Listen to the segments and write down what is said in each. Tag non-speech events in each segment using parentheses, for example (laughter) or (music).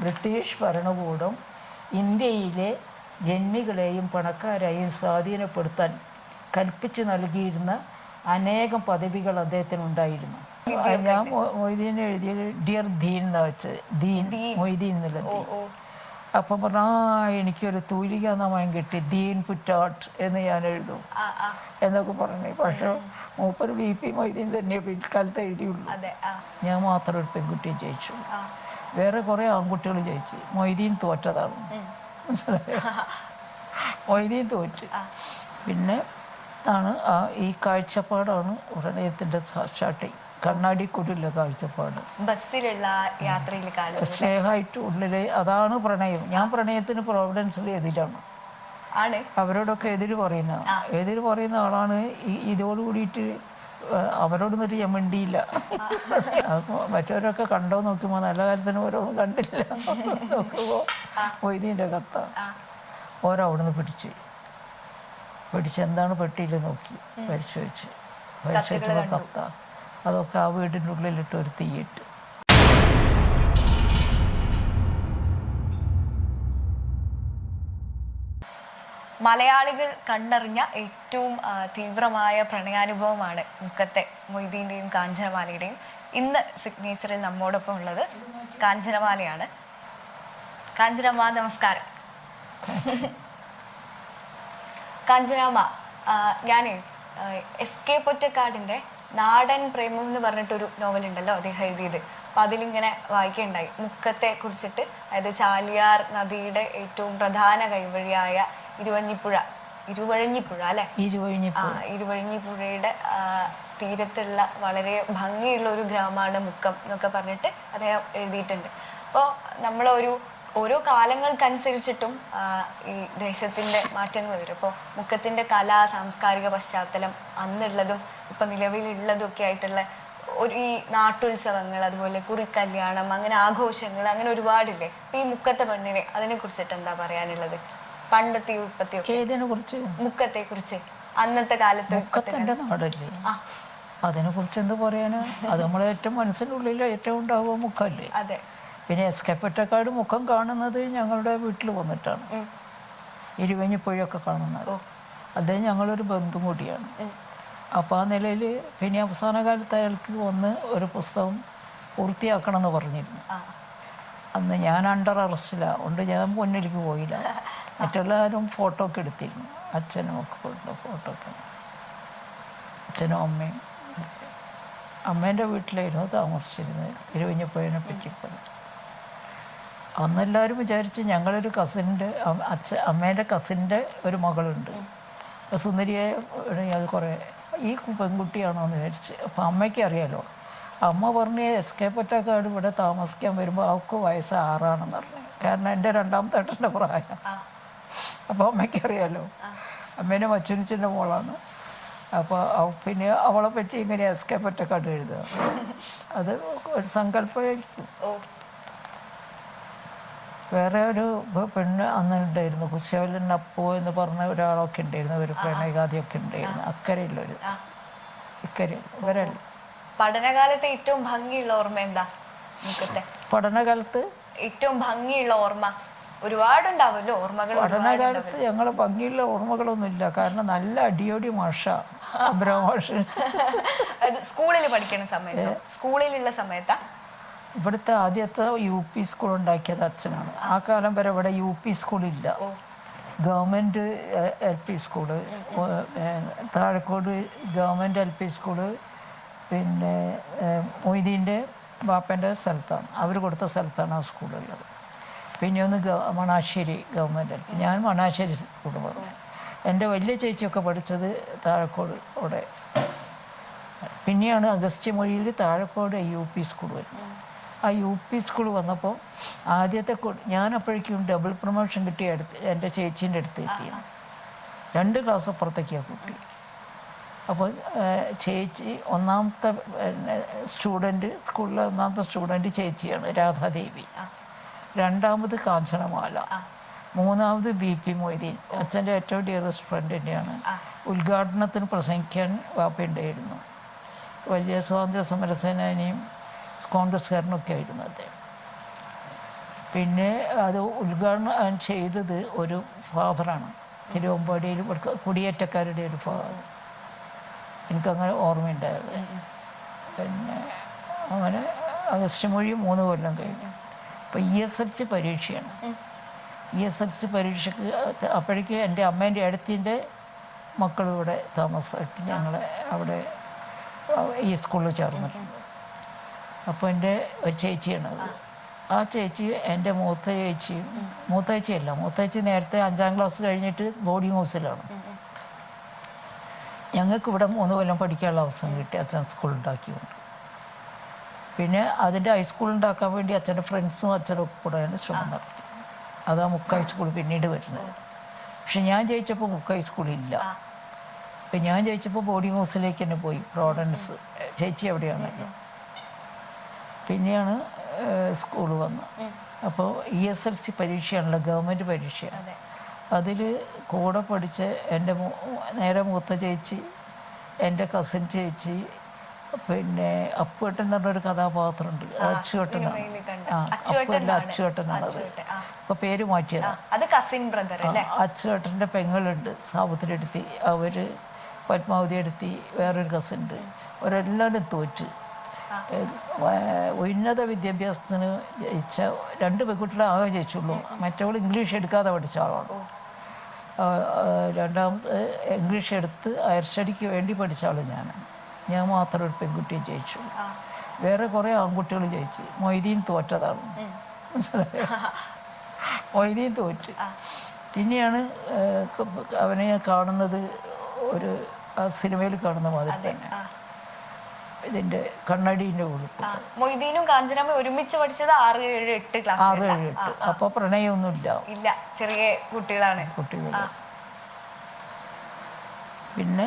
British ഭരണകൂടം ഇന്ത്യയിലെ ജന്മികളെയും പണക്കാരെയും സ്വാധീനപ്പെടുത്താൻ കൽപ്പിച്ചു നൽകിയിരുന്ന അനേകം പദവികൾ അദ്ദേഹത്തിനുണ്ടായിരുന്നു ഞാൻ മൊയ്തീൻ എഴുതിയത് ഡിയർ ദീൻ എന്ന് വെച്ച് ദീൻ മൊയ്തീൻ എന്നുള്ളത് അപ്പം പറഞ്ഞ ആ എനിക്കൊരു തൂലിക നാമം കിട്ടി. ദീൻ പുറ്റാട്ട് എന്ന് ഞാൻ എഴുതും. എന്നൊക്കെ പറഞ്ഞു. പക്ഷെ മൂപ്പർ വി പി മൊയ്തീൻ തന്നെ പിൽക്കാലത്ത് എഴുതിയുള്ളൂ. ഞാൻ മാത്രം ഒരു പെൺകുട്ടിയെ ജയിച്ചു വേറെ കുറേ ആൺകുട്ടികൾ ജയിച്ചു മൊയ്തീൻ തോറ്റതാണ്. മനസ്സിലായോ? മൊയ്തീൻ തോറ്റ്. പിന്നെ ആണ് ആ ഈ കാഴ്ചപ്പാടാണ് പ്രണയത്തിന്റെ കണ്ണാടി കൂടിയുള്ള കാഴ്ചപ്പാട്. ബസ്സിലുള്ള യാത്രയിൽ സ്നേഹമായിട്ട് ഉള്ളിലെ അതാണ് പ്രണയം. ഞാൻ പ്രണയത്തിന് പ്രോവിഡൻസിൽ എതിരാണ്. അവരോടൊക്കെ എതിര് പറയുന്ന എതിര് പറയുന്ന ആളാണ് ഈ- ഇതോട് കൂടിയിട്ട് ഏഹ് അവരോടൊന്നും മിണ്ടിയില്ല അപ്പോൾ മറ്റവരൊക്കെ കണ്ടോ നോക്കുമ്പോൾ നല്ല കാലത്തിന് ഓരോന്നും കണ്ടില്ല. നോക്കുമ്പോൾ മൊയ്തീന്റെ കത്ത ഓരോ അവിടുന്ന് പിടിച്ച്. പിടിച്ച് എന്താണ് പെട്ടിയിൽ നോക്കി പരിശോധിച്ച്. പരിശോധിച്ചപ്പോൾ കത്ത. അതൊക്കെ ആ വീടിന്റെ ഉള്ളിലിട്ട് ഒരു തീയിട്ട്. മലയാളികൾ കണ്ടറിഞ്ഞ ഏറ്റവും തീവ്രമായ പ്രണയാനുഭവമാണ് മുക്കത്തെ മൊയ്തീന്റെയും കാഞ്ചനമാലയുടെയും. ഇന്ന് സിഗ്നേച്ചറിൽ നമ്മോടൊപ്പം ഉള്ളത് കാഞ്ചനമാലയാണ്. കാഞ്ചനമ്മ നമസ്കാരം. കാഞ്ചനാമ്മ ഞാൻ എസ് കെ പൊറ്റക്കാടിന്റെ നാടൻ പ്രേമം എന്ന് പറഞ്ഞിട്ടൊരു നോവലുണ്ടല്ലോ അദ്ദേഹം എഴുതിയത്. അപ്പം അതിലിങ്ങനെ വായിക്കുകയുണ്ടായി മുക്കത്തെ കുറിച്ചിട്ട് അതായത് ചാലിയാർ നദിയുടെ ഏറ്റവും പ്രധാന കൈവഴിയായ ഇരുവഞ്ഞിപ്പുഴ ഇരുവഴഞ്ഞിപ്പുഴ അല്ലേ? ആ ഇരുവഴിഞ്ഞിപ്പുഴയുടെ ആ, തീരത്തുള്ള വളരെ ഭംഗിയുള്ള ഒരു ഗ്രാമമാണ് മുക്കം എന്നൊക്കെ പറഞ്ഞിട്ട് അദ്ദേഹം എഴുതിയിട്ടുണ്ട്. അപ്പോൾ നമ്മളൊരു ഓരോ കാലങ്ങൾക്കനുസരിച്ചിട്ടും ആ, ഈ ദേശത്തിന്റെ മാറ്റങ്ങൾ വരും. അപ്പോൾ മുക്കത്തിന്റെ കലാ സാംസ്കാരിക പശ്ചാത്തലം അന്നുള്ളതും ഇപ്പൊ നിലവിലുള്ളതും ഒക്കെ ആയിട്ടുള്ള ഒരു ഈ നാട്ടുത്സവങ്ങൾ അതുപോലെ കുറിക്കല്യാണം അങ്ങനെ ആഘോഷങ്ങൾ അങ്ങനെ ഒരുപാടില്ലേ? അപ്പൊ ഈ മുക്കത്തെ പെണ്ണിനെ അതിനെ കുറിച്ചിട്ട് എന്താ പറയാനുള്ളത്? പണ്ടത്തെ ഉപ്പത്തെ ഏതിനെ കുറിച്ച് മുക്കത്തെ കുറിച്ച് അന്നത്തെ കാലത്ത് മുക്കത്ത് നാടല്ലേ? അതിനെ കുറിച്ച് എന്ത് പറയാനാ? അത് നമ്മളെ ഏറ്റവും മനസ്സിന്റെ ഉള്ളിൽ ഏറ്റവും ഉണ്ടാവുക മുക്കല്ലേ? അതെ. പിന്നെ എസ് കെ പൊറ്റക്കാട് മുഖം കാണുന്നത് ഞങ്ങളുടെ വീട്ടിൽ വന്നിട്ടാണ്. ഇരുവഞ്ഞിപ്പുഴയൊക്കെ കാണുന്നത്. അദ്ദേഹം ഞങ്ങളൊരു ബന്ധു കൂടിയാണ് അപ്പം അപ്പോൾ ആ നിലയിൽ പിന്നെ അവസാന കാലത്ത് അയാൾക്ക് വന്ന് ഒരു പുസ്തകം പൂർത്തിയാക്കണമെന്ന് പറഞ്ഞിരുന്നു. അന്ന് ഞാൻ അണ്ടർ അറസ്റ്റിലാണ് അതുകൊണ്ട് ഞാൻ മുന്നിലേക്ക് പോയില്ല. (laughs) മറ്റെല്ലാവരും ഫോട്ടോ ഒക്കെ എടുത്തിരുന്നു. അച്ഛനും ഒക്കെ കൊണ്ട് ഫോട്ടോ ഒക്കെ അച്ഛനും അമ്മയും. അമ്മേന്റെ വീട്ടിലായിരുന്നു താമസിച്ചിരുന്നത്. ഇരുവഞ്ഞപ്പുഴനെ പറ്റി പറഞ്ഞു. അന്നെല്ലാവരും വിചാരിച്ച് ഞങ്ങളൊരു കസിന്റെ അച്ഛ അമ്മേന്റെ കസിന്റെ ഒരു മകളുണ്ട്. സുന്ദരിയെ അത് കുറേ ഈ പെൺകുട്ടിയാണോ എന്ന് വിചാരിച്ച്. അപ്പം അമ്മയ്ക്ക് അറിയാലോ അമ്മ പറഞ്ഞ് എസ് കെ പൊറ്റക്കാട് ഇവിടെ താമസിക്കാൻ വരുമ്പോൾ അവൾക്ക് വയസ്സ് ആറാണെന്ന് പറഞ്ഞു. കാരണം എന്റെ രണ്ടാമത്തെ ഏട്ടന്റെ പ്രായം. അപ്പോൾ അമ്മയ്ക്ക് അറിയാലോ അമ്മേനെ മച്ചുനിച്ചിന്റെ മോളാണ്. അപ്പോൾ പിന്നെ അവളെ പറ്റി ഇങ്ങനെ എസ് കെ പൊറ്റക്കാട് എഴുതുക അത് ഒരു സങ്കല്പമായിരിക്കും. വേറെ ഒരു പെണ്ണ് അന്ന് ഉണ്ടായിരുന്നു. കുശവലൻ അപ്പു എന്ന് പറഞ്ഞ ഒരാളൊക്കെ ഉണ്ടായിരുന്നു. ഒരു പ്രണയഗാഥയൊക്കെ ഉണ്ടായിരുന്നു. അക്കരയുള്ളൊരു ഇക്കരെ ഇവരല്ല? പഠനകാലത്തെ ഏറ്റവും ഭംഗിയുള്ള ഓർമ്മ എന്താ? പഠനകാലത്ത്? ഏറ്റവും ഭംഗിയുള്ള ഓർമ്മ. ഒരുപാടുണ്ടാവുമല്ലോ ഓർമ്മകൾ പഠനകാലത്ത് ഞങ്ങൾ ഭംഗിയുള്ള ഓർമ്മകളൊന്നുമില്ല. കാരണം നല്ല അടിയോടി മാഷ അബ്രമാഷ് സ്കൂളിൽ പഠിക്കുന്ന സമയത്ത്? സ്കൂളിലുള്ള സമയത്താ? ഇവിടുത്തെ ആദ്യത്തെ യു പി സ്കൂൾ ഉണ്ടാക്കിയത് അച്ഛനാണ്. ആ കാലം വരെ ഇവിടെ യു പി സ്കൂളില്ല. Government government L P school Thazhekode government L P school പിന്നെ മൊയ്തീന്റെ ബാപ്പന്റെ സ്ഥലത്താണ്. അവർ കൊടുത്ത സ്ഥലത്താണ് ആ സ്കൂളുള്ളത്. പിന്നെ ഒന്ന് മണാശ്ശേരി ഗവൺമെന്റ് ഞാൻ മണാശ്ശേരി കുടുംബം എന്റെ വലിയ ചേച്ചിയൊക്കെ പഠിച്ചത് താഴക്കോട് അവിടെ. പിന്നെയാണ് അഗസ്ത്യ മൊഴിയിൽ താഴക്കോട് യു പി സ്കൂൾ വരുന്നത്. ആ യു പി സ്കൂൾ വന്നപ്പോൾ ആദ്യത്തെ ഞാൻ അപ്പോഴേക്കും ഡബിൾ പ്രൊമോഷൻ കിട്ടിയ അടുത്ത് എന്റെ ചേച്ചീന്റെ അടുത്ത് എത്തിയാണ് രണ്ട് ക്ലാസ് അപ്പുറത്തേക്കാണ് കുട്ടി. അപ്പോൾ ചേച്ചി ഒന്നാമത്തെ സ്റ്റുഡന്റ് സ്കൂളിലെ ഒന്നാമത്തെ സ്റ്റുഡന്റ് ചേച്ചിയാണ് രാധാദേവി. രണ്ടാമത് കാഞ്ചനമാല. മൂന്നാമത് ബി പി മൊയ്തീൻ. അച്ഛന്റെ ഏറ്റവും ഡിയറസ്റ്റ് ഫ്രണ്ട് തന്നെയാണ്. ഉദ്ഘാടനത്തിന് പ്രസംഗിക്കാൻ വാപ്പയുണ്ടായിരുന്നു വലിയ സ്വാതന്ത്ര്യ സമര സേനാനിയും കോൺഗ്രസ്സുകാരനൊക്കെ ആയിരുന്നു അദ്ദേഹം. പിന്നെ അത് ഉദ്ഘാടനം ചെയ്തത് ഒരു ഫാദറാണ്. തിരുവമ്പാടിയിൽ കുടിയേറ്റക്കാരുടെ ഒരു ഫാദർ എനിക്കങ്ങനെ ഓർമ്മയുണ്ടായത്. പിന്നെ അങ്ങനെ അഗസ്റ്റ് മൊഴി മൂന്ന് കൊല്ലം കഴിഞ്ഞു. അപ്പോൾ ഇ എസ് എൽ സി പരീക്ഷയാണ്. ഇ എസ് എൽ സി പരീക്ഷയ്ക്ക് അപ്പോഴേക്ക് എന്റെ അമ്മേന്റെ അടുത്തിന്റെ മക്കൾ ഇവിടെ താമസാക്കി ഞങ്ങൾ അവിടെ ഈ സ്കൂളിൽ ചേർന്നിട്ടുണ്ട്. അപ്പോൾ എന്റെ ഒരു ചേച്ചിയാണ് അത്. ആ ചേച്ചി എന്റെ മൂത്ത ചേച്ചിയും മൂത്ത ചേച്ചിയല്ല മൂത്ത ചേച്ചി നേരത്തെ അഞ്ചാം ക്ലാസ് കഴിഞ്ഞിട്ട് ബോർഡിംഗ് ഹൗസിലാണ്. ഞങ്ങൾക്ക് ഇവിടെ മൂന്ന് കൊല്ലം പഠിക്കാനുള്ള അവസരം കിട്ടി. അച്ഛൻ സ്കൂൾ ഉണ്ടാക്കിയുണ്ട് പിന്നെ അതിന്റെ ഹൈസ്കൂൾ ഉണ്ടാക്കാൻ വേണ്ടി അച്ഛന്റെ ഫ്രണ്ട്സും അച്ഛനും ഒക്കെ കൂടെയാണ് ശ്രമം നടത്തി. അതാ മുക്ക ഹൈസ്കൂൾ പിന്നീട് വരുന്നത്. പക്ഷെ ഞാൻ ജയിച്ചപ്പോൾ മുക്ക ഹൈസ്കൂൾ ഇല്ല. അപ്പം ഞാൻ ജയിച്ചപ്പോൾ ബോർഡിംഗ് ഹൗസിലേക്ക് തന്നെ പോയി. പ്രോഡൻസ് ചേച്ചി എവിടെയാണല്ലോ പിന്നെയാണ് സ്കൂൾ വന്നത് അപ്പോൾ ഇ എസ് എൽ സി പരീക്ഷയാണല്ലോ ഗവൺമെന്റ് പരീക്ഷയാണ്. അതെ. അതിൽ കൂടെ പഠിച്ച് എന്റെ നേരെ മൂത്ത ചേച്ചി എന്റെ കസിൻ ചേച്ചി പിന്നെ അപ്പുവേട്ടൻ എന്ന് പറഞ്ഞൊരു കഥാപാത്രമുണ്ട്. അച്ചുവേട്ടനാണ്. ആണ്. അച്ചുവേട്ടനാണ് അത്. അപ്പോൾ പേര് മാറ്റിയതാണ് അച്ചുവേട്ടന്റെ പെങ്ങളുണ്ട് എടുത്തി. അവർ പത്മാവതി എടുത്തി വേറൊരു കസിൻ ഉണ്ട്. അവരെല്ലാവരും തോറ്റ്. ഉന്നത വിദ്യാഭ്യാസത്തിന് ജയിച്ച രണ്ട് പെൺകുട്ടികളെ ആകെ ജയിച്ചുള്ളൂ. മറ്റവൾ ഇംഗ്ലീഷ് എടുക്കാതെ പഠിച്ച ആളാണ്. രണ്ടാമത് ഇംഗ്ലീഷ് എടുത്ത് ഹയർ സ്റ്റഡിക്ക് വേണ്ടി പഠിച്ച ആൾ ഞാനാണ്. ഞാൻ മാത്രം ഒരു പെൺകുട്ടിയെ ജയിച്ചു. വേറെ കുറേ ആൺകുട്ടികൾ ജയിച്ചു. മൊയ്തീൻ തോറ്റതാണ്. മനസ്സിലായോ? (laughs) മൊയ്തീൻ തോറ്റ്. പിന്നെയാണ് അവനെ കാണുന്നത് ഒരു ആ സിനിമയിൽ കാണുന്ന മാതിരി തന്നെ. ഇതിന്റെ കണ്ണടീന്റെ കണ്ണടീന്റെ ആ, മൊയ്തീനും കാഞ്ചനമ്മ ഒരുമിച്ച് പഠിച്ചത് ആറ് ഏഴ് എട്ട് ക്ലാസ് ആറ് ഏഴ് എട്ട്. അപ്പോൾ പ്രണയമൊന്നുമില്ല. ഇല്ല. ചെറിയ കുട്ടികളാണ്. കുട്ടികൾ പിന്നെ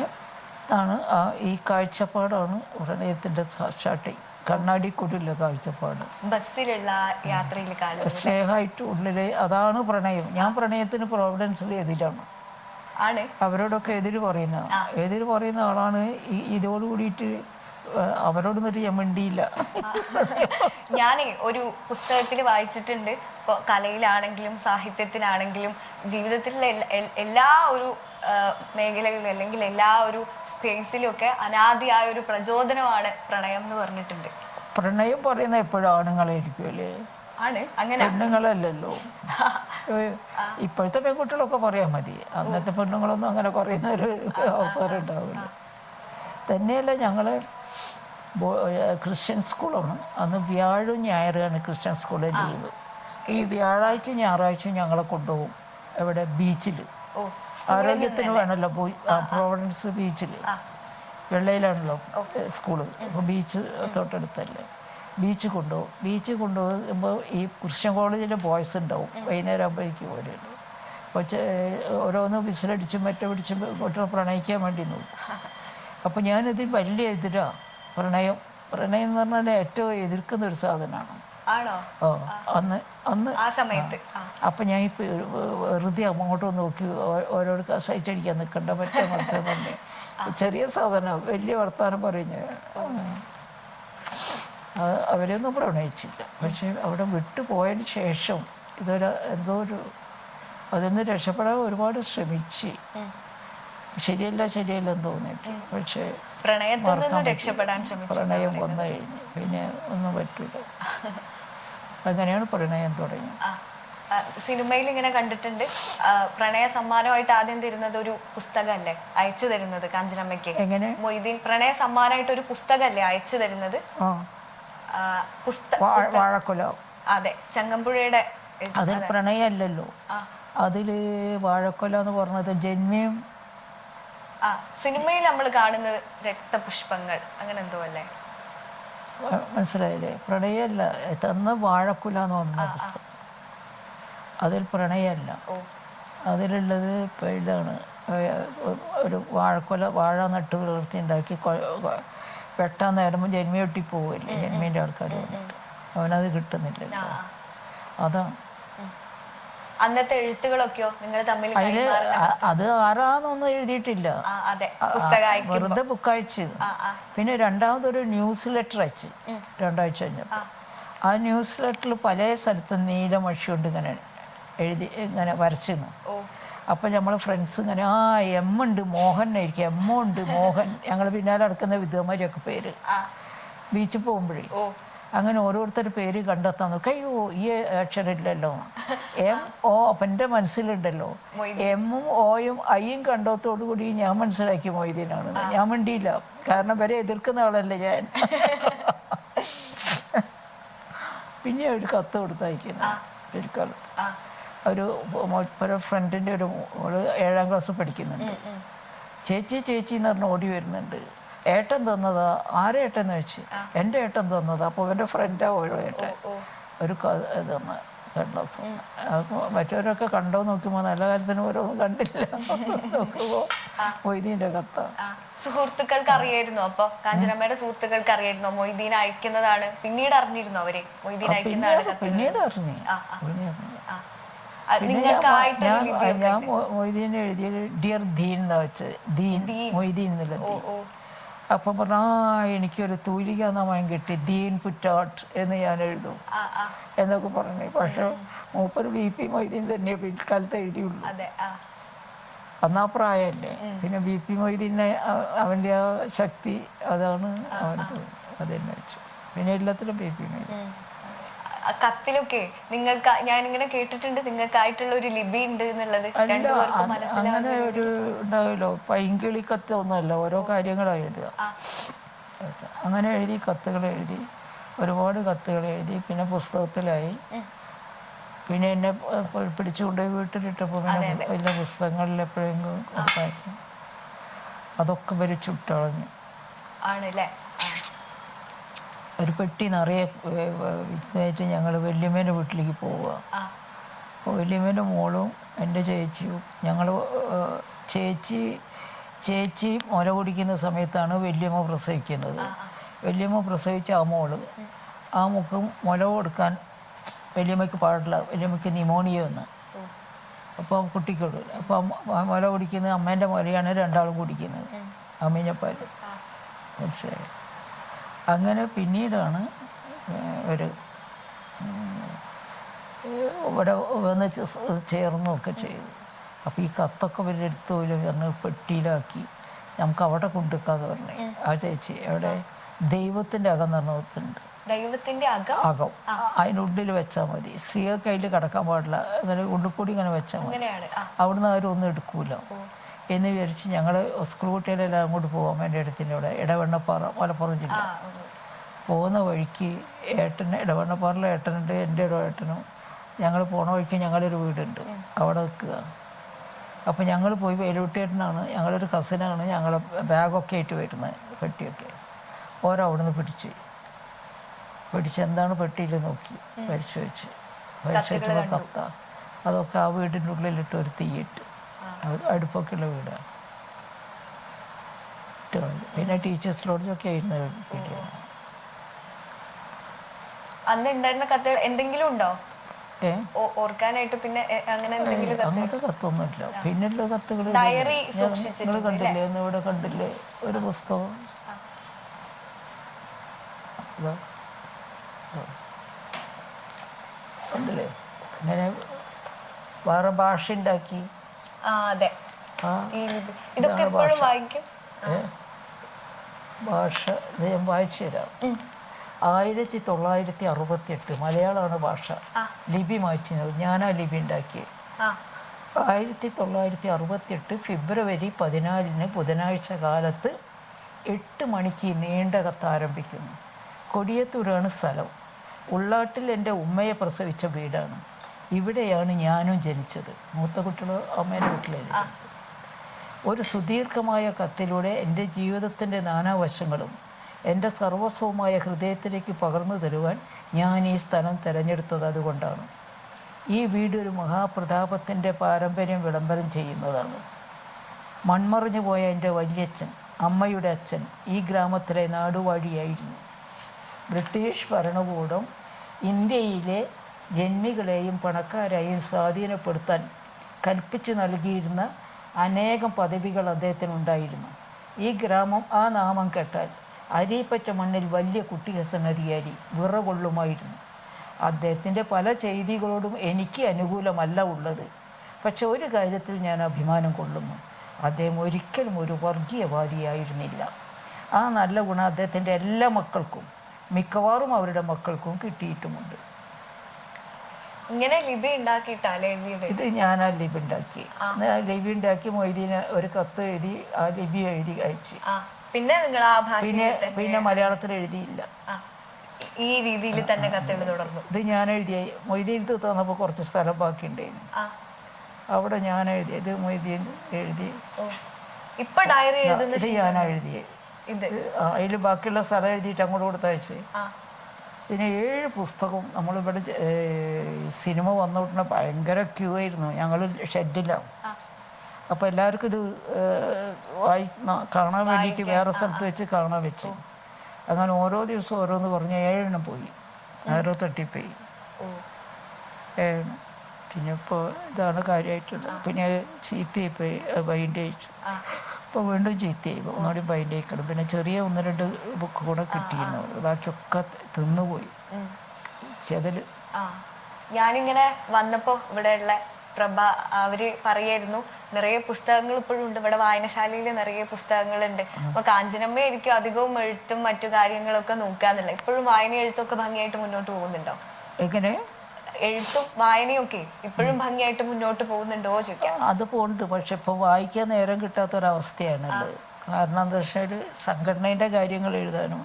ആണ് ആ ഈ കാഴ്ചപ്പാടാണ് പ്രണയത്തിന്റെ കണ്ണാടി കൂടിയുള്ള കാഴ്ചപ്പാട്. ബസ്സിലുള്ള യാത്രയിൽ സ്നേഹമായിട്ട് ഉള്ളിലെ അതാണ് പ്രണയം. ഞാൻ പ്രണയത്തിന് പ്രോവിഡൻസിൽ എതിരാണ്. അവരോടൊക്കെ എതിര് പറയുന്ന എതിര് പറയുന്ന ആളാണ് ഇതോട് കൂടിയിട്ട് അവരോട് അവരോടൊന്നും ഞാൻ മിണ്ടിയില്ല. ഞാനേ ഒരു പുസ്തകത്തിൽ വായിച്ചിട്ടുണ്ട്. ഇപ്പോൾ കലയിലാണെങ്കിലും സാഹിത്യത്തിനാണെങ്കിലും ജീവിതത്തിലുള്ള എല്ലാ ഒരു ആ, മേഖലകളിലും അല്ലെങ്കിൽ എല്ലാ ഒരു സ്പേസിലും ഒക്കെ അനാദിയായ ഒരു പ്രചോദനമാണ് പ്രണയം എന്ന് പറഞ്ഞിട്ടുണ്ട്. പ്രണയം പറയുന്ന എപ്പോഴും ആണുങ്ങളായിരിക്കുമല്ലേ ആണ് അങ്ങനെ. പെണ്ണുങ്ങളല്ലല്ലോ. (laughs) ഇപ്പോഴത്തെ പെൺകുട്ടികളൊക്കെ പറയാൻ മതി. അന്നത്തെ പെണ്ണുങ്ങളൊന്നും അങ്ങനെ പറയുന്ന ഒരു അവസരം ഉണ്ടാവില്ല. തന്നെയല്ല ഞങ്ങൾ ക്രിസ്ത്യൻ സ്കൂളാണ്. അന്ന് വ്യാഴും ഞായറാണ് ക്രിസ്ത്യൻ സ്കൂളിൽ ലീവ്. ഈ വ്യാഴാഴ്ച ഞായറാഴ്ച ഞങ്ങളെ കൊണ്ടുപോകും. എവിടെ? ബീച്ചിൽ ആരോഗ്യത്തിന് വേണമല്ലോ പോയി. പ്രോവിഡൻസ് ബീച്ചിൽ വെള്ളയിലാണല്ലോ സ്കൂൾ. അപ്പോൾ ബീച്ച് തൊട്ടടുത്തല്ലേ. ബീച്ച് കൊണ്ടുപോകും. ബീച്ച് കൊണ്ടുപോകുമ്പോൾ ഈ ക്രിസ്ത്യൻ കോളേജിലെ ബോയ്സ് ഉണ്ടാവും. വൈകുന്നേരം ആകുമ്പോഴേക്ക് പോലെയുണ്ട് അപ്പോൾ ഓരോന്ന് വിസിലടിച്ചും മറ്റേ പിടിച്ചും ഇങ്ങോട്ട് പ്രണയിക്കാൻ വേണ്ടി നോക്കും. അപ്പോൾ ഞാനിത് വലിയ എതിരാണ് പ്രണയം. പ്രണയം എന്ന് പറഞ്ഞാൽ ഏറ്റവും എതിർക്കുന്ന ഒരു സാധനമാണ്. ആണോ? അന്ന് അന്ന് ആ സമയത്ത്. അപ്പം ഞാൻ ഇപ്പൊ വെറുതെ അങ്ങോട്ടും നോക്കി ഓരോട് സൈറ്റ് അടിക്കാൻ നിൽക്കണ്ട പറ്റുന്ന ചെറിയ സാധനം വലിയ വർത്തമാനം പറയുന്ന. അവരൊന്നും പ്രണയിച്ചില്ല. പക്ഷെ അവിടെ വിട്ടു പോയതിന് ശേഷം ഇതൊരു എന്തോ ഒരു അതിൽ നിന്ന് രക്ഷപ്പെടാൻ ഒരുപാട് ശ്രമിച്ച്. ശരിയല്ല ശരിയല്ല എന്ന് തോന്നിയിട്ട്. പക്ഷേ പ്രണയത്തിൽ നിന്ന് രക്ഷപ്പെടാൻ ശ്രമിച്ചു പ്രണയം വന്നു കഴിഞ്ഞ്. പിന്നെ ഒന്നും പറ്റില്ല (laughs) അങ്ങനെയാണ് പ്രണയം തുടങ്ങി ആ, ആ, സിനിമയിൽ ഇങ്ങനെ കണ്ടിട്ടുണ്ട്. പ്രണയ സമ്മാനമായിട്ട് ആദ്യം തരുന്നത് ഒരു പുസ്തകമല്ലേ? അയച്ചു തരുന്നത് കാഞ്ചനമ്മയ്ക്ക്. എങ്ങനെ? മൊയ്തീൻ പ്രണയ സമ്മാനമായിട്ട് ഒരു പുസ്തകമല്ലേ അയച്ചു തരുന്നത്? വാഴക്കൊല. അതെ ചങ്ങമ്പുഴയുടെ. അതിൽ പ്രണയമല്ലല്ലോ അതിൽ വാഴക്കൊല എന്ന് പറഞ്ഞത് ജന്മയും ആ സിനിമയിൽ നമ്മൾ കാണുന്നത് രക്തപുഷ്പങ്ങൾ അങ്ങനെ എന്തോ അല്ലേ? മനസ്സിലായില്ലേ? പ്രണയമല്ല തന്ന വാഴക്കുല എന്ന് പറഞ്ഞ പുസ്തകം അതിൽ പ്രണയമല്ല അതിലുള്ളത് ഇപ്പം ഇതാണ്. ഒരു വാഴക്കുല വാഴ നട്ട് വളർത്തി ഉണ്ടാക്കി വെട്ടാൻ നേരമ്പോൾ ജന്മിയൊട്ടി പോവില്ലേ? ജന്മീന്റെ ആൾക്കാർ വന്നിട്ട്. അവനത് കിട്ടുന്നില്ലല്ലോ. അതാണ് അന്നത്തെ എഴുത്തുകളൊക്കെയോ നിങ്ങൾ തമ്മിൽ അത് ആരാന്നൊന്നും എഴുതിയിട്ടില്ല. ആ അതെ. പുസ്തകം അയക്കും വെറുതെ ബുക്ക് അയച്ചു. പിന്നെ രണ്ടാമതൊരു ന്യൂസ് ലെറ്റർ അയച്ച്. രണ്ടാഴ്ച കഴിഞ്ഞപ്പോൾ ആ. ന്യൂസ് ലെറ്ററിൽ പല സ്ഥലത്തും നീല മഷി കൊണ്ട് ഇങ്ങനെ എഴുതി ഇങ്ങനെ വരച്ചിരുന്നു. ഓ. അപ്പം നമ്മൾ ഫ്രണ്ട്സ് ഇങ്ങനെ ആ എം ഉണ്ട് മോഹൻ ആയിരിക്കും. എം ഉണ്ട് മോഹൻ. ഞങ്ങൾ പിന്നാലെ നടക്കുന്ന വിധമാരിയൊക്കെ പേര്. ആ. ബീച്ചിൽ പോകുമ്പോഴേ ഓ. അങ്ങനെ ഓരോരുത്തർ പേര് കണ്ടെത്താൻ നോക്കും. അയ്യോ ഈ അക്ഷരമില്ലല്ലോ എം ഓ എന്റെ മനസ്സിലുണ്ടല്ലോ. എമ്മും ഓയും ഐയും കണ്ടത്തോടു കൂടി ഞാൻ മനസ്സിലാക്കി മൊയ്തീനാണ്. ഞാൻ വേണ്ടിയില്ല കാരണം വരെ എതിർക്കുന്ന ആളല്ലേ ഞാൻ. (laughs) പിന്നെ ഒരു കത്ത് കൊടുത്തയക്കുന്നു. പിൽക്കാലത്ത്. ഒരു ഒരു ഫ്രണ്ടിന്റെ ഒരു ഏഴാം ക്ലാസ് പഠിക്കുന്നുണ്ട്. ചേച്ചി ചേച്ചി എന്ന് പറഞ്ഞ് ഓടി വരുന്നുണ്ട്. ഏട്ടൻ തന്നത് ആരെ ഏട്ടൻ എന്ന് വെച്ച് എന്റെ ഏട്ടൻ തന്നത്. അപ്പോൾ എന്റെ ഫ്രണ്ടാ ഓരോ ഏട്ടൻ. ഒരു ഇതെന്ന് കണ്ടോ മറ്റവരൊക്കെ കണ്ടോ നോക്കുമ്പോൾ നല്ല കാര്യത്തിന് ഓരോന്നും കണ്ടില്ല. (laughs) നോക്കുമ്പോൾ മൊയ്തീന്റെ കത്ത. സുഹൃത്തുക്കൾക്ക് അറിയായിരുന്നു അപ്പൊ? കാഞ്ചനമ്മയുടെ സുഹൃത്തുക്കൾക്ക് അറിയായിരുന്നോ? മൊയ്തീൻ അയക്കുന്നതാണ്. പിന്നീട് അറിഞ്ഞിരുന്നു അവരെ? മൊയ്തീൻ അയക്കുന്നതാണ് പിന്നീട് അറിഞ്ഞു. ഞാൻ മൊയ്തീൻ എഴുതിയ ഡിയർ ദീൻ എന്നാ വെച്ച് ദീൻ മൊയ്തീൻ എന്നുള്ളത് അപ്പം പറഞ്ഞു ആ എനിക്കൊരു തൂലിക നാമയം കിട്ടി ദീൻ പുറ്റാട്ട് എന്ന് ഞാൻ എഴുതും. ആ ആ. എന്നൊക്കെ പറഞ്ഞു. പക്ഷെ മൂപ്പർ വി. പി. മൊയ്തീൻ തന്നെ പിൽക്കാലത്ത് എഴുതിയുള്ളൂ. അതെ ആ. അന്നാ പ്രായമല്ലേ പിന്നെ ബി പി. മൊയ്തീനെ അവന്റെ ആ ശക്തി അതാണ് അവനത് അതെന്നെ വെച്ചു. പിന്നെ എല്ലാത്തിലും ബി പി. മൊയ്തീൻ. ആ കത്തിലൊക്കെ നിങ്ങൾക്ക് ഞാൻ ഇങ്ങനെ കേട്ടിട്ടുണ്ട് നിങ്ങൾക്കായിട്ടുള്ള ഒരു ലിപി ഉണ്ട് എന്നുള്ളത്. രണ്ടുപേർക്കും അങ്ങനെ ഒരു ഉണ്ടാവല്ലോ പൈങ്കിളി കത്ത് ഒന്നല്ല ഓരോ കാര്യങ്ങളാണ് എഴുതുക. അങ്ങനെ എഴുതി കത്തുകൾ എഴുതി ഒരുപാട് കത്തുകൾ എഴുതി പിന്നെ പുസ്തകത്തിലായി. പിന്നെ എന്നെ പ- പ- പിടിച്ചുകൊണ്ടുപോയി വീട്ടിലിട്ടപ്പോൾ പിന്നെ വലിയ പുസ്തകങ്ങളിൽ എപ്പോഴെങ്കിലും അതൊക്കെ വരെ ചുട്ടളഞ്ഞു. ആണല്ലേ? ഒരു പെട്ടി നിറയെ ഇതായിട്ട് ഞങ്ങൾ വല്യമ്മേന്റെ വീട്ടിലേക്ക് പോവുക. അപ്പോൾ വല്യമ്മേന്റെ മോളും എന്റെ ചേച്ചിയും ഞങ്ങൾ ചേച്ചി ചേച്ചി മുല കുടിക്കുന്ന സമയത്താണ് വല്യമ്മ പ്രസവിക്കുന്നത്. വല്യമ്മ പ്രസവിച്ച ആ മോൾ ആ മുഖം മുല കൊടുക്കാൻ വല്യമ്മയ്ക്ക് പാടില്ല. വല്യമ്മയ്ക്ക് നിമോണിയ എന്ന് അപ്പം കുട്ടിക്കൊടു അപ്പം മുല കുടിക്കുന്നത് അമ്മേന്റെ മുലയാണ് രണ്ടാളും കുടിക്കുന്നത്. അമ്മീഞ്ഞപ്പാൽ മനസ്സിലായി? അങ്ങനെ പിന്നീടാണ് ഒരു ഇവിടെ വന്ന് ചേർന്നൊക്കെ ചെയ്തു. അപ്പോൾ ഈ കത്തൊക്കെ വലിയ എടുത്തോലും പറഞ്ഞ് പെട്ടിയിലാക്കി. നമുക്ക് അവിടെ കൊണ്ടുവെക്കാന്ന് പറഞ്ഞു. ആ ചേച്ചി അവിടെ ദൈവത്തിന്റെ അകം നിർണയത്തുണ്ട് ദൈവത്തിന്റെ അകം? അകം. അതിനുള്ളിൽ വെച്ചാൽ മതി. സ്ത്രീകൾക്ക് അതിൽ കിടക്കാൻ പാടില്ല. അങ്ങനെ ഉള്ളിൽ കൂടി ഇങ്ങനെ വെച്ചാൽ മതി. അവിടുന്ന് ആരും ഒന്നും എടുക്കൂല. എന്ന് വിചാരിച്ച് ഞങ്ങൾ സ്കൂൾ കുട്ടികളെല്ലാം അങ്ങോട്ട് പോകാം എന്റെ അടുത്തിന്റെ അവിടെ ഇടവണ്ണപ്പാറ മലപ്പുറം ജില്ല. പോകുന്ന വഴിക്ക് ഏട്ടൻ ഇടവണ്ണപ്പാറിലെ ഏട്ടനുണ്ട് എന്റെ ഒരു ഏട്ടനും. ഞങ്ങൾ പോണ വഴിക്ക് ഞങ്ങളൊരു വീടുണ്ട്. അവിടെ നിൽക്കുക. അപ്പോൾ ഞങ്ങൾ പോയി വേലൂട്ടിയേട്ടനാണ് ഞങ്ങളൊരു കസിനാണ് ഞങ്ങൾ ബാഗൊക്കെ ആയിട്ട് വരുന്നത് പെട്ടിയൊക്കെ. ഓരോ അവിടെ നിന്ന് പിടിച്ച്. പിടിച്ച് എന്താണ് പെട്ടിയിൽ നോക്കി പരിശോധിച്ച്. പരിശോധിച്ചപ്പോൾ കത്ത. അതൊക്കെ ആ വീടിന്റെ ഉള്ളിലിട്ട് ഒരു തീയിട്ട്. അത് അടുപ്പൊക്കെ ഉള്ള വീടാണ്. പിന്നെ ടീച്ചേഴ്സ് ലോഡ്ജൊക്കെ ആയിരുന്നു വീട്ടിലാണ് അന്ന് ഉണ്ടായിരുന്ന കത്തുകൾ എന്തെങ്കിലും ഉണ്ടോ? ഓർക്കാനായിട്ട് പിന്നെ അങ്ങനെ എന്തെങ്കിലും കത്ത് അങ്ങനത്തെ കത്തൊന്നുമില്ല പിന്നെയുള്ള കത്തുകൾ ഡയറി നിങ്ങൾ സൂക്ഷിച്ചിട്ടുണ്ട് കണ്ടില്ലേ? ഇവിടെ കണ്ടില്ലേ? ഒരു പുസ്തകം. കണ്ടില്ലേ? ഇങ്ങനെ വേറെ ഭാഷ ഉണ്ടാക്കി അതെ. ആ ഈ ലിപി ഇതൊക്കെ എപ്പോഴും വായിക്കും. ഭാഷ ഇത് ഞാൻ വായിച്ചു തരാം. ആയിരത്തി തൊള്ളായിരത്തി അറുപത്തി എട്ട് മലയാളമാണ് ഭാഷ. ലിപി മാറ്റുന്നത് ഞാനാ ലിപി ഉണ്ടാക്കിയത് ആയിരത്തി തൊള്ളായിരത്തി അറുപത്തിയെട്ട് ഫെബ്രുവരി പതിനാലിന് ബുധനാഴ്ച കാലത്ത് എട്ട് മണിക്ക് നീണ്ട കത്ത് ആരംഭിക്കുന്നു. കൊടിയത്തൂരാണ് സ്ഥലം. ഉള്ളാട്ടിൽ എന്റെ ഉമ്മയെ പ്രസവിച്ച വീടാണ്. ഇവിടെയാണ് ഞാനും ജനിച്ചത്. മൂത്ത കുട്ടികൾ അമ്മേന്റെ വീട്ടിലായിരുന്നു. ഒരു സുദീർഘമായ കത്തിലൂടെ എന്റെ ജീവിതത്തിന്റെ നാനാവശങ്ങളും എന്റെ സർവസ്വമായ ഹൃദയത്തിലേക്ക് പകർന്നു തരുവാൻ ഞാൻ ഈ സ്ഥലം തിരഞ്ഞെടുത്തത് അതുകൊണ്ടാണ്. ഈ വീട് ഒരു മഹാപ്രതാപത്തിന്റെ പാരമ്പര്യം വിളംബരം ചെയ്യുന്നതാണ്. മൺമറിഞ്ഞു പോയ എന്റെ വല്യച്ഛൻ അമ്മയുടെ അച്ഛൻ ഈ ഗ്രാമത്തിലെ നാടുവാഴിയായിരുന്നു. ബ്രിട്ടീഷ് ഭരണകൂടം ഇന്ത്യയിലെ ജന്മികളെയും പണക്കാരെയും സ്വാധീനപ്പെടുത്താൻ കൽപ്പിച്ചു നൽകിയിരുന്ന അനേകം പദവികൾ അദ്ദേഹത്തിനുണ്ടായിരുന്നു ഈ ഗ്രാമം ആ നാമം കേട്ടാൽ അരിപ്പറ്റ മണ്ണിൽ വലിയ കുട്ടിഹസനധികാരി വിറകൊള്ളുമായിരുന്നു. അദ്ദേഹത്തിന്റെ പല ചെയ്തികളോടും എനിക്ക് അനുകൂലമല്ല ഉള്ളത്. പക്ഷെ ഒരു കാര്യത്തിൽ ഞാൻ അഭിമാനം കൊള്ളുന്നു. അദ്ദേഹം ഒരിക്കലും ഒരു വർഗീയവാദിയായിരുന്നില്ല. ആ നല്ല ഗുണം അദ്ദേഹത്തിന്റെ എല്ലാ മക്കൾക്കും മിക്കവാറും അവരുടെ മക്കൾക്കും കിട്ടിയിട്ടുമുണ്ട്. ഇങ്ങനെ ലിപി ഉണ്ടാക്കിയിട്ടല്ലേ എഴുതിയത്? ഇത് ഞാൻ ആ. ലിപി ഉണ്ടാക്കി ലിപി ഉണ്ടാക്കി മൊയ്തീന് ഒരു കത്ത് എഴുതി ആ ലിപി എഴുതി അയച്ച്. പിന്നെ നിങ്ങൾ ആ ഭാഷ പിന്നെ പിന്നെ മലയാളത്തിൽ എഴുതിയില്ല. ഈ രീതിയിൽ തന്നെ കത്തെഴുതി തുടർന്നു. ഇത് ഞാൻ എഴുതിയ മൊയ്തീനത്ത് തന്നപ്പോൾ കുറച്ച് സ്ഥലം ബാക്കി ഉണ്ടായിരുന്നു അവിടെ ഞാൻ എഴുതിയത് മൊയ്തീൻ എഴുതി. ഇപ്പൊ ഡയറി എഴുതുന്നത് ഞാൻ എഴുതിയത്. ഇത്. അതിൽ ബാക്കിയുള്ള സ്ഥലം എഴുതിയിട്ട് അങ്ങോട്ട് കൊടുത്തയച്ച്. പിന്നെ ഏഴ് പുസ്തകവും നമ്മളിവിടെ സിനിമ വന്നോട്ടിന് ഭയങ്കര ക്യൂ ആയിരുന്നു. ഞങ്ങൾ ഷെഡിലാണ് അപ്പം അപ്പോൾ എല്ലാവർക്കും ഇത് വായി കാണാൻ വേണ്ടിയിട്ട് വേറെ സ്ഥലത്ത് വെച്ച് കാണാൻ വെച്ച്. അങ്ങനെ ഓരോ ദിവസവും ഓരോന്ന് പറഞ്ഞ് ഏഴെണ്ണം പോയി. ഓരോ തട്ടിപ്പോയി. ഏഴെണ്ണം. പിന്നെ ഇപ്പോൾ ഇതാണ് കാര്യമായിട്ടുള്ളത് പിന്നെ ചീത്തയായിപ്പോയി ബൈൻഡ് അയച്ചു ആ വീണ്ടും ചീത്തയായി ഒന്നുകൂടി ബൈൻഡ് ചെയ്യിക്കണം. പിന്നെ ചെറിയ ഒന്ന് രണ്ട് ബുക്ക് കൂടെ കിട്ടിയിരുന്നു. ബാക്കിയൊക്കെ തിന്നുപോയി. ചെതൽ ഞാനിങ്ങനെ വന്നപ്പോ ഇവിടെയുള്ള പ്രഭ അവർ പറയായിരുന്നു നിറയെ പുസ്തകങ്ങൾ ഇപ്പോഴും ഉണ്ട്. ഇവിടെ വായനശാലയിൽ നിറയെ പുസ്തകങ്ങളുണ്ട്. അപ്പൊ കാഞ്ചനമ്മ ആയിരിക്കും അധികവും എഴുത്തും മറ്റു കാര്യങ്ങളൊക്കെ നോക്കാന്നുള്ളത്. ഇപ്പോഴും വായന എഴുത്തൊക്കെ ഭംഗിയായിട്ട് മുന്നോട്ട് പോകുന്നുണ്ടോ? എങ്ങനെ? എഴുത്തും വായനയും ഒക്കെ ഇപ്പോഴും ഭംഗിയായിട്ട് മുന്നോട്ട് പോകുന്നുണ്ടോ ചോദിക്കാം. അത് പോകുന്നുണ്ട് പക്ഷെ ഇപ്പോൾ വായിക്കാൻ നേരം കിട്ടാത്തൊരവസ്ഥയാണുള്ളത് കാരണം എന്താ വെച്ചാൽ സംഘടനയുടെ കാര്യങ്ങൾ എഴുതാനും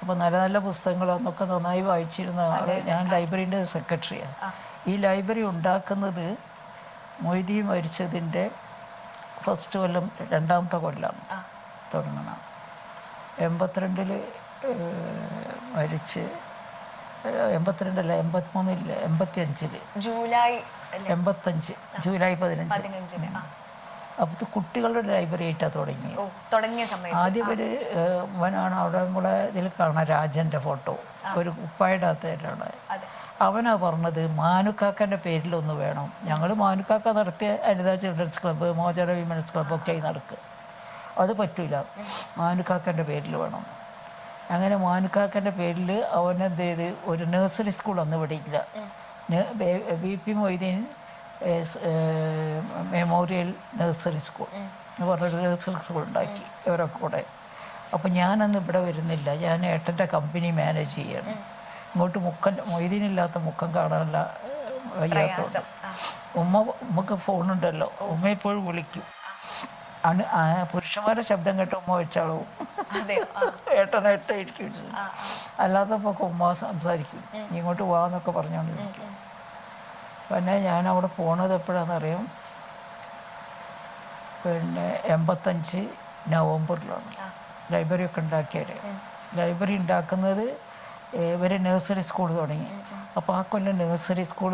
അപ്പോൾ നല്ല നല്ല പുസ്തകങ്ങൾ അന്നൊക്കെ നന്നായി വായിച്ചിരുന്ന ആൾ ഞാൻ ലൈബ്രറീന്റെ സെക്രട്ടറിയാണ്. ഈ ലൈബ്രറി ഉണ്ടാക്കുന്നത് മൊയ്തി മരിച്ചതിന്റെ ഫസ്റ്റ് കൊല്ലം രണ്ടാമത്തെ കൊല്ലം തുടങ്ങണം എൺപത്തിരണ്ടിൽ മരിച്ച് എൺപത്തിരണ്ടല്ല എൺപത്തിമൂന്നില്ല എൺപത്തി അഞ്ചിൽ ജൂലൈ എൺപത്തഞ്ച് ജൂലൈ പതിനഞ്ച്. പതിനഞ്ചിന് ആ. അപ്പോൾ കുട്ടികളുടെ ലൈബ്രറി ആയിട്ടാണ് തുടങ്ങി ഓ തുടങ്ങിയ സമയത്ത് ആദ്യം ഒരു അവനാണ് അവിടെ നമ്മളെ ഇതിൽ കാണാം രാജന്റെ ഫോട്ടോ. ഒരു ഉപ്പായുടെ അതെ. അവനാ പറഞ്ഞത് മാനുക്കാക്കന്റെ പേരിലൊന്ന് വേണം. ഞങ്ങൾ മാനുക്കാക്ക നടത്തിയ Anitha children's club Mochana women's ക്ലബ്ബൊക്കെ ആയി നടക്കുക അത് പറ്റൂല. മാനുക്കാക്കന്റെ പേരിൽ വേണം. അങ്ങനെ മാനുക്കാക്കന്റെ പേരിൽ അവൻ എന്ത് ചെയ്ത്? ഒരു നഴ്സറി സ്കൂൾ അന്ന് ഇവിടെ ഇല്ല B P Moideen memorial nursery school എന്ന് പറഞ്ഞൊരു നഴ്സറി സ്കൂൾ ഉണ്ടാക്കി ഇവരൊക്കെ കൂടെ. അപ്പോൾ ഞാനന്ന് ഇവിടെ വരുന്നില്ല. ഞാൻ ഏട്ടന്റെ കമ്പനി മാനേജ് ചെയ്യണം. ഇങ്ങോട്ട് മുക്കൻ മൊയ്തീനില്ലാത്ത മുക്കം കാണാനുള്ള വയ്യാത്ത ഉമ്മ ഉമ്മക്ക് ഫോണുണ്ടല്ലോ. ഉമ്മ എപ്പോഴും വിളിക്കും. അണ് ആ പുരുഷന്മാരുടെ ശബ്ദം കേട്ട് ഉമ്മ വെച്ചാളോ? ആ. അല്ലാത്തപ്പോൾ ഒക്കെ ഉമ്മ സംസാരിക്കും. നീ ഇങ്ങോട്ട് വാന്നൊക്കെ പറഞ്ഞുകൊണ്ടിരിക്കും പിന്നെ ഞാൻ അവിടെ പോണത് എപ്പോഴാണെന്നറിയാം പിന്നെ എൺപത്തഞ്ച് നവംബറിലാണ്. ലൈബ്രറി ഒക്കെ ഉണ്ടാക്കിയത് ലൈബ്രറി ഉണ്ടാക്കുന്നത് ഇവർ നഴ്സറി സ്കൂൾ തുടങ്ങി. അപ്പോൾ ആ കൊല്ലം നഴ്സറി സ്കൂൾ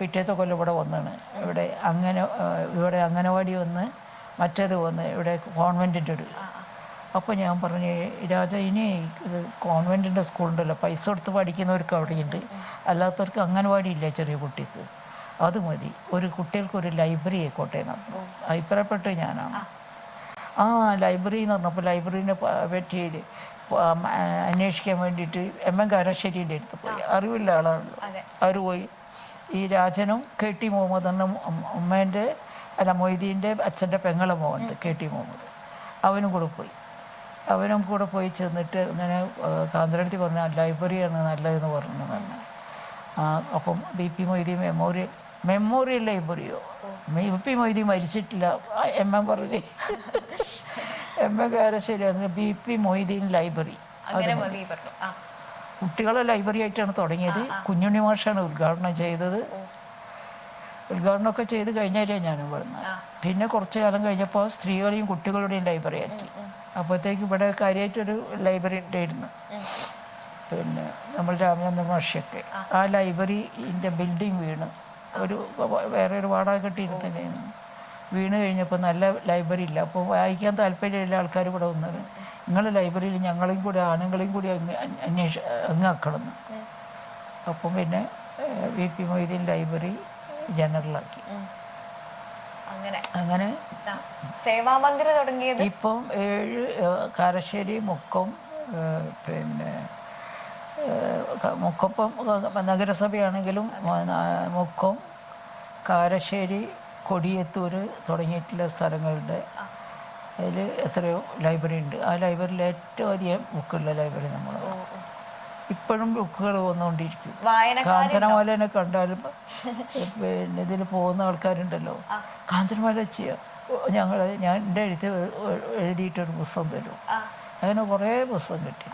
പിറ്റേത്തെ കൊല്ലം ഇവിടെ വന്നാണ്. ഇവിടെ അങ്ങനെ ഇവിടെ അംഗനവാടി വന്ന് മറ്റേത് വന്ന് ഇവിടെ കോൺവെന്റിന്റെ ഒരു അപ്പോൾ ഞാൻ പറഞ്ഞു രാജ ഇനി ഇത് കോൺവെന്റിന്റെ സ്കൂളുണ്ടല്ലോ. പൈസ കൊടുത്ത് പഠിക്കുന്നവർക്ക് അവിടെയുണ്ട്. അല്ലാത്തവർക്ക് അംഗനവാടി ഇല്ല ചെറിയ കുട്ടിക്ക്? അത് മതി. ഒരു കുട്ടികൾക്ക് ഒരു ലൈബ്രറി ആയിക്കോട്ടെ പറഞ്ഞു. അഭിപ്രായപ്പെട്ട് ഞാനാണ്. ആ. ലൈബ്രറി എന്ന് പറഞ്ഞപ്പോൾ ലൈബ്രറീനെ പറ്റി അന്വേഷിക്കാൻ വേണ്ടിയിട്ട് എം എൻ കാരശ്ശേരിന്റെ അടുത്ത് പോയി. അറിവില്ല ആളാണല്ലോ അവർ പോയി. ഈ രാജനും കെ ടി മുഹമ്മദ് അമ്മേന്റെ അല്ല മൊയ്തീന്റെ അച്ഛന്റെ പെങ്ങളെ മോണ്ട് കെ ടി മുഹമ്മദ്. അവനും കൂടെ പോയി. അവനും കൂടെ പോയി ചെന്നിട്ട് ഇങ്ങനെ കാന്തരടുത്ത് പറഞ്ഞ ലൈബ്രറിയാണ് നല്ലതെന്ന് പറഞ്ഞു തന്നെ. ആ, അപ്പം B P Moithi memorial memorial ലൈബ്രറിയോ? B P Moythi മരിച്ചിട്ടില്ല. എം എം പറഞ്ഞു. എം എ കാരശ്ശേരിയാണ് ബി പി മൊയ്തീൻ ലൈബ്രറി. കുട്ടികളെ ലൈബ്രറി ആയിട്ടാണ് തുടങ്ങിയത്. കുഞ്ഞുണ്ണി മാഷാണ് ഉദ്ഘാടനം ചെയ്തത്. ഉദ്ഘാടനമൊക്കെ ചെയ്ത് കഴിഞ്ഞാലേ ഞാനും ഇവിടുന്ന് പിന്നെ കുറച്ച് കാലം കഴിഞ്ഞപ്പോൾ സ്ത്രീകളെയും കുട്ടികളുടെയും ലൈബ്രറി ആക്കി അപ്പോഴത്തേക്ക് ഇവിടെ കാര്യമായിട്ടൊരു ലൈബ്രറി ഉണ്ടായിരുന്നു. പിന്നെ നമ്മൾ രാമചന്ദ്ര മാഷിയൊക്കെ. ആ. ലൈബ്രറിന്റെ ബിൽഡിംഗ് വീണ്. ഒരു വേറെ ഒരു വാടക കെട്ടിയിരുന്നില്ലായിരുന്നു വീണ് കഴിഞ്ഞപ്പോൾ നല്ല ലൈബ്രറി ഇല്ല. അപ്പോൾ വായിക്കാൻ താല്പര്യമുള്ള ആൾക്കാർ ഇവിടെ വന്നത് നിങ്ങളുടെ ലൈബ്രറിയിൽ ഞങ്ങളെയും കൂടി ആണുങ്ങളെയും കൂടി അന്വേഷ അങ്ങാക്കണം അപ്പം പിന്നെ വി പി മൊയ്തീൻ ലൈബ്രറി ജനറലാക്കി. അങ്ങനെ. അങ്ങനെ. സേവാമന്ദിർ തുടങ്ങിയത്? ഇപ്പം ഏഴ് കാരശ്ശേരി മുക്കം പിന്നെ മുക്കപ്പം നഗരസഭയാണെങ്കിലും മുക്കം കാരശ്ശേരി കൊടിയത്തൂർ തുടങ്ങിയിട്ടുള്ള സ്ഥലങ്ങളുടെ അതിൽ എത്രയോ ലൈബ്രറി ഉണ്ട്. ആ ലൈബ്രറിയിൽ ഏറ്റവും അധികം ബുക്കുള്ള ലൈബ്രറി നമ്മൾ ഇപ്പോഴും ബുക്കുകൾ പോന്നുകൊണ്ടിരിക്കും കാഞ്ചനമാലനെ കണ്ടാലും പിന്നെ ഇതിൽ പോകുന്ന ആൾക്കാരുണ്ടല്ലോ. കാഞ്ചനമാല ചെയ്യുക ഞങ്ങൾ ഞാൻ എന്റെ എഴുത്ത് എഴുതിയിട്ടൊരു പുസ്തകം തരും. അങ്ങനെ കുറേ പുസ്തകം കിട്ടി.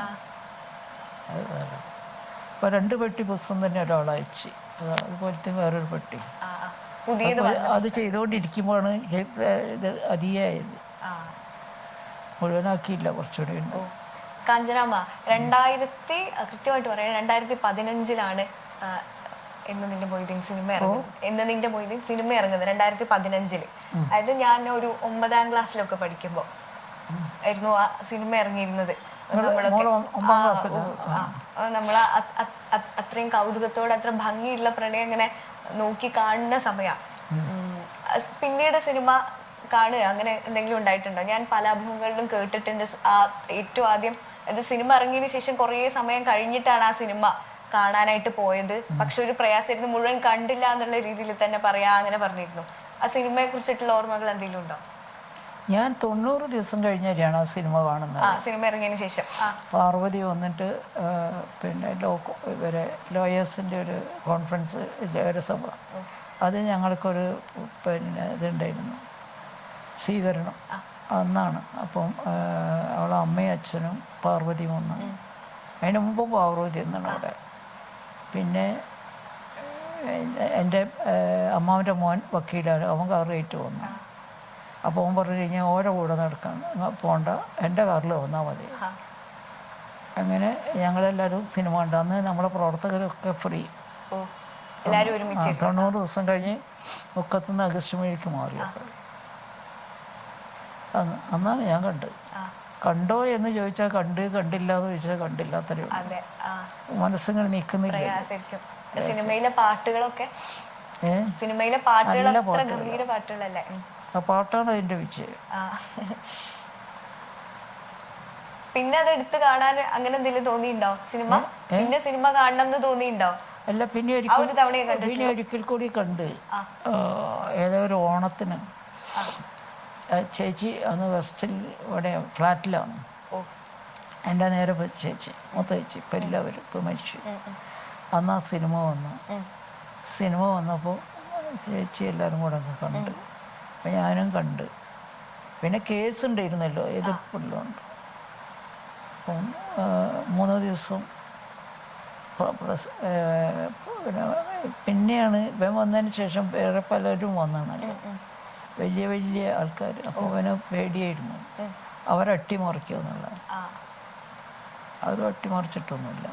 അപ്പോൾ രണ്ട് പെട്ടി പുസ്തകം തന്നെ ഒരാൾ അയച്ച്. അത് അതുപോലത്തെ വേറൊരു പെട്ടി. അത് ചെയ്തുകൊണ്ടിരിക്കുമ്പോഴാണ് ഇത് അധികമായത് മുഴുവനാക്കിയില്ല കുറച്ചുകൂടി ഉണ്ട്. ഓ കാഞ്ചനാമ്മ രണ്ടായിരത്തി കൃത്യമായിട്ട് പറയാം രണ്ടായിരത്തി പതിനഞ്ചിലാണ് എന്ന് നിന്റെ മൊയ്തീൻ സിനിമ ഇറങ്ങുന്നത്. എന്ന് നിന്റെ മൊയ്തീൻ സിനിമ ഇറങ്ങുന്നത് രണ്ടായിരത്തി പതിനഞ്ചിൽ അതായത് ഞാൻ ഒരു ഒമ്പതാം ക്ലാസ്സിലൊക്കെ പഠിക്കുമ്പോ ആയിരുന്നു ആ സിനിമ ഇറങ്ങിയിരുന്നത്. നമ്മൾ അത്രയും കൗതുകത്തോടെ അത്ര ഭംഗിയുള്ള പ്രണയം ഇങ്ങനെ നോക്കി കാണുന്ന സമയ. പിന്നീട് സിനിമ കാണുക അങ്ങനെ എന്തെങ്കിലും ഉണ്ടായിട്ടുണ്ടോ? ഞാൻ പല അഭിമുഖങ്ങളിലും കേട്ടിട്ടുണ്ട് ആ ഏറ്റവും ആദ്യം അത് സിനിമ ഇറങ്ങിയതിന് ശേഷം കുറേ സമയം കഴിഞ്ഞിട്ടാണ് ആ സിനിമ കാണാനായിട്ട് പോയത്. പക്ഷെ ഒരു പ്രയാസമായിരുന്നു മുഴുവൻ കണ്ടില്ല എന്നുള്ള രീതിയിൽ തന്നെ പറയാ അങ്ങനെ പറഞ്ഞിരുന്നു. ആ സിനിമയെ കുറിച്ചിട്ടുള്ള ഓർമ്മകൾ എന്തെങ്കിലും ഉണ്ടോ? ഞാൻ തൊണ്ണൂറ് ദിവസം കഴിഞ്ഞാണ് ആ സിനിമ കാണുന്നത്. സിനിമ ഇറങ്ങിയതിന് ശേഷം. പാർവതി വന്നിട്ട് പിന്നെ ലോ ഇവരെ ലോയേഴ്സിന്റെ ഒരു കോൺഫറൻസ് ഒരു സഭ. അത് ഞങ്ങൾക്കൊരു പിന്നെ ഇതുണ്ടായിരുന്നു. സ്വീകരണം. അന്നാണ്. അപ്പം അവളെ അമ്മയും അച്ഛനും പാർവതി വന്ന്. അതിന് മുമ്പ് പാർവതി എന്നാണ് അവിടെ. പിന്നെ എന്റെ അമ്മാവന്റെ മോൻ വക്കീലാണ്. അവൻ കാർ റേറ്റ് വന്നു. അപ്പോൾ അവൻ പറഞ്ഞു കഴിഞ്ഞാൽ ഓരോ കൂടെ നടക്കാൻ പോണ്ട. എന്റെ കാറിൽ വന്നാൽ മതി. അങ്ങനെ ഞങ്ങളെല്ലാവരും സിനിമ ഉണ്ട് അന്ന് നമ്മളെ പ്രവർത്തകരൊക്കെ ഫ്രീ. തൊണ്ണൂറ് ദിവസം കഴിഞ്ഞ് മുക്കത്തുനിന്ന് അഗസ്റ്റ് മേഴിക്ക് മാറി. അന്നാണ് ഞാൻ കണ്ടത്. കണ്ടോ എന്ന് ചോദിച്ചാൽ കണ്ട് കണ്ടില്ല എന്ന് ചോദിച്ചാൽ കണ്ടില്ല അത്രയും മനസ്സിങ്ങനെ നിൽക്കുന്നില്ല സിനിമയിലെ പാട്ടുകളൊക്കെ? സിനിമയിലെ പാട്ടുകൾ ഗംഭീര പാട്ടുകളല്ലേ? ആ പാട്ടാണ് അതിന്റെ വിജയം. പിന്നെ അത് എടുത്ത് കാണാൻ അങ്ങനെ എന്തെങ്കിലും തോന്നിയിട്ടുണ്ടോ? സിനിമ? പിന്നെ സിനിമ കാണണം എന്ന് തോന്നിയിട്ടുണ്ടോ? അല്ല പിന്നെ ഒരിക്കൽ ഒരു പിന്നെ ഒരിക്കൽ കൂടി കണ്ട്. ഏതോ ഒരു ഓണത്തിന്. ചേച്ചി അന്ന് വെസ്റ്റിൽ ഇവിടെ ഫ്ലാറ്റിലാണ്. എന്റെ നേരെ ചേച്ചി മൂത്ത ചേച്ചി ഇപ്പം എല്ലാവരും ഇപ്പം മരിച്ചു. അന്ന് ആ സിനിമ വന്നു. സിനിമ വന്നപ്പോൾ ചേച്ചി എല്ലാവരും കൂടെ അങ്ങ് കണ്ട്. അപ്പം ഞാനും കണ്ട്. പിന്നെ കേസ് ഉണ്ടായിരുന്നല്ലോ എതിർപ്പുള്ളതുകൊണ്ട് അപ്പം മൂന്ന് ദിവസം പിന്നെ പിന്നെയാണ് ഇവൻ വന്നതിന് ശേഷം വേറെ പലരും വന്നാണല്ലോ വലിയ വലിയ ആൾക്കാർ അപ്പോൾ അവന് പേടിയായിരുന്നു. അവരട്ടിമറിക്കുക എന്നുള്ളത് ആ. അവരും അട്ടിമറിച്ചിട്ടൊന്നുമില്ല.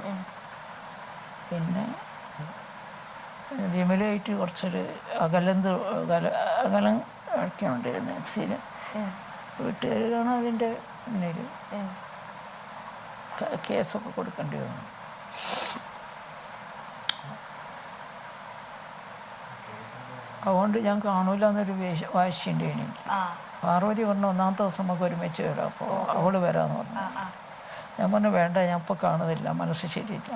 പിന്നെ വിമലയായിട്ട് കുറച്ചൊരു അകലം ത- അകല അകലം ഒക്കെ ഉണ്ടായിരുന്നു വീട്ടുകാരാണ് അതിന്റെ മുന്നിൽ കേസൊക്കെ കൊടുക്കേണ്ടി വന്നു. അതുകൊണ്ട് ഞാൻ കാണൂല എന്നൊരു വേശ- വാശിയുണ്ട് എനിക്ക്. പാർവതി പറഞ്ഞു ഒന്നാമത്തെ ദിവസം നമുക്ക് ഒരുമിച്ച് വരാം അപ്പോൾ അവൾ വരാമെന്ന് പറഞ്ഞു. ഞാൻ പറഞ്ഞു വേണ്ട ഞാൻ ഇപ്പോൾ കാണുന്നില്ല മനസ്സ് ശരിയില്ല.